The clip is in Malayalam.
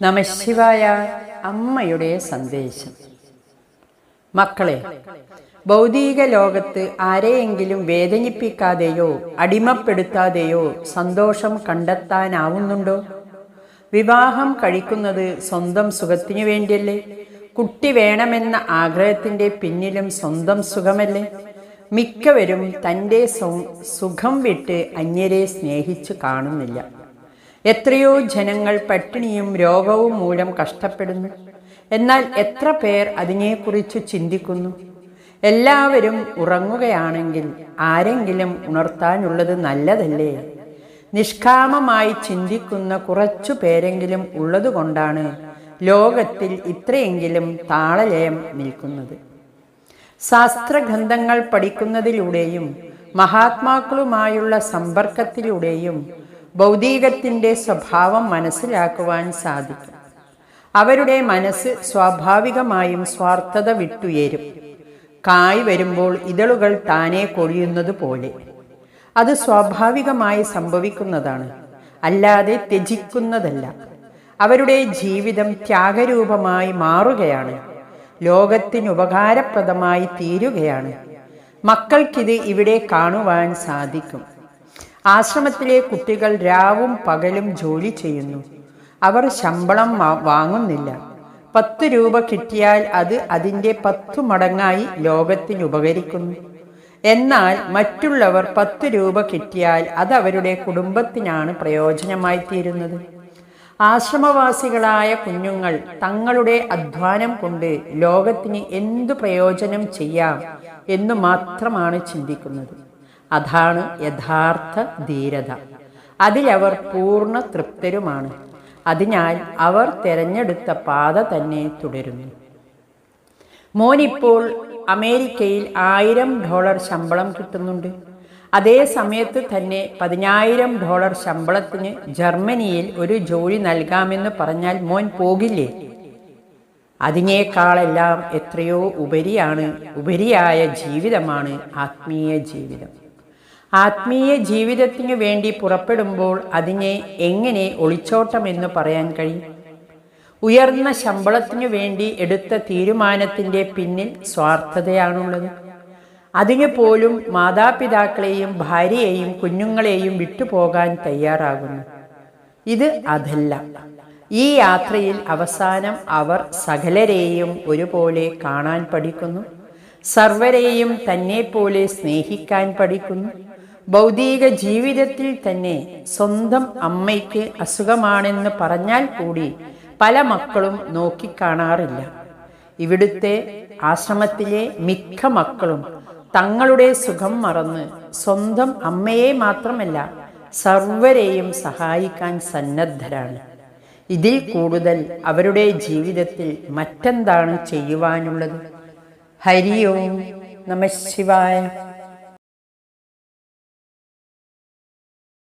നമശിവായ അമ്മയുടെ സന്ദേശം. മക്കളെ ഭൗതിക ലോകത്ത് ആരെയെങ്കിലും വേദനിപ്പിക്കാതെയോ അടിമപ്പെടുത്താതെയോ സന്തോഷം കണ്ടെത്താനാവുന്നുണ്ടോ? വിവാഹം കഴിക്കുന്നത് സ്വന്തം സുഖത്തിനു വേണ്ടിയല്ലേ? കുട്ടി വേണമെന്ന ആഗ്രഹത്തിന്റെ പിന്നിലും സ്വന്തം സുഖമല്ലേ? മിക്കവരും തന്റെ സുഖം വിട്ട് അന്യരെ സ്നേഹിച്ചു കാണുന്നില്ല. എത്രയോ ജനങ്ങൾ പട്ടിണിയും രോഗവും മൂലം കഷ്ടപ്പെടുന്നു. എന്നാൽ എത്ര പേർ അതിനെക്കുറിച്ച് ചിന്തിക്കുന്നു? എല്ലാവരും ഉറങ്ങുകയാണെങ്കിൽ ആരെങ്കിലും ഉണർത്താനുള്ളത് നല്ലതല്ലേ? നിഷ്കാമമായി ചിന്തിക്കുന്ന കുറച്ചു പേരെങ്കിലും ഉള്ളതുകൊണ്ടാണ് ലോകത്തിൽ ഇത്രയെങ്കിലും താളലയം നിൽക്കുന്നത്. ശാസ്ത്രഗ്രന്ഥങ്ങൾ പഠിക്കുന്നതിലൂടെയും മഹാത്മാക്കളുമായുള്ള സമ്പർക്കത്തിലൂടെയും ഭൗതികത്തിന്റെ സ്വഭാവം മനസ്സിലാക്കുവാൻ സാധിക്കും. അവരുടെ മനസ്സ് സ്വാഭാവികമായും സ്വാർത്ഥത വിട്ടുയരും. കായ് വരുമ്പോൾ ഇതളുകൾ താനെ കൊഴിയുന്നത് പോലെ. അത് സ്വാഭാവികമായി സംഭവിക്കുന്നതാണ്. അല്ലാതെ ത്യജിക്കുന്നതല്ല. അവരുടെ ജീവിതം ത്യാഗരൂപമായി മാറുകയാണ്. ലോകത്തിന് ഉപകാരപ്രദമായി തീരുകയാണ്. മക്കൾക്കിത് ഇവിടെ കാണുവാൻ സാധിക്കും. ആശ്രമത്തിലെ കുട്ടികൾ രാവും പകലും ജോലി ചെയ്യുന്നു. അവർ ശമ്പളം വാങ്ങുന്നില്ല. പത്ത് രൂപ കിട്ടിയാൽ അത് അതിന്റെ പത്തു മടങ്ങായി ലോകത്തിന് ഉപകരിക്കുന്നു. എന്നാൽ മറ്റുള്ളവർ പത്ത് രൂപ കിട്ടിയാൽ അത് അവരുടെ കുടുംബത്തിനാണ് പ്രയോജനമായി തീരുന്നത്. ആശ്രമവാസികളായ കുഞ്ഞുങ്ങൾ തങ്ങളുടെ അധ്വാനം കൊണ്ട് ലോകത്തിന് എന്തു പ്രയോജനം ചെയ്യാം എന്നു മാത്രമാണ് ചിന്തിക്കുന്നത്. അതാണ് യഥാർത്ഥ ധീരത. അതിലവർ പൂർണ തൃപ്തരുമാണ്. അതിനാൽ അവർ തിരഞ്ഞെടുത്ത പാത തന്നെ തുടരുന്നു. മോനിപ്പോൾ അമേരിക്കയിൽ ആയിരം ഡോളർ ശമ്പളം കിട്ടുന്നുണ്ട്. അതേ സമയത്ത് തന്നെ പതിനായിരം ഡോളർ ശമ്പളത്തിന് ജർമ്മനിയിൽ ഒരു ജോലി നൽകാമെന്ന് പറഞ്ഞാൽ മോൻ പോകില്ലേ? അതിനേക്കാളെല്ലാം എത്രയോ ഉപരിയാണ് ഉപരിയായ ജീവിതമാണ് ആത്മീയ ജീവിതം. ആത്മീയ ജീവിതത്തിനു വേണ്ടി പുറപ്പെടുമ്പോൾ അതിനെ എങ്ങനെ ഒളിച്ചോട്ടമെന്ന് പറയാൻ കഴിയും? ഉയർന്ന ശമ്പളത്തിനു വേണ്ടി എടുത്ത തീരുമാനത്തിന്റെ പിന്നിൽ സ്വാർത്ഥതയാണുള്ളത്. അതിനു പോലും മാതാപിതാക്കളെയും ഭാര്യയെയും കുഞ്ഞുങ്ങളെയും വിട്ടുപോകാൻ തയ്യാറാകുന്നു. ഇത് അതല്ല. ഈ യാത്രയിൽ അവസാനം അവർ സകലരെയും ഒരുപോലെ കാണാൻ പഠിക്കുന്നു. സർവരെയും തന്നെ പോലെ സ്നേഹിക്കാൻ പഠിക്കുന്നു. ഭൗതിക ജീവിതത്തിൽ തന്നെ സ്വന്തം അമ്മയ്ക്ക് അസുഖമാണെന്ന് പറഞ്ഞാൽ കൂടി പല മക്കളും നോക്കിക്കാണാറില്ല. ഇവിടുത്തെ ആശ്രമത്തിലെ മിക്ക മക്കളും തങ്ങളുടെ സുഖം മറന്ന് സ്വന്തം അമ്മയെ മാത്രമല്ല സർവരെയും സഹായിക്കാൻ സന്നദ്ധരാണ്. ഇതിൽ കൂടുതൽ അവരുടെ ജീവിതത്തിൽ മറ്റെന്താണ് ചെയ്യുവാനുള്ളത്? ഹരി ഓം നമ ശിവായ.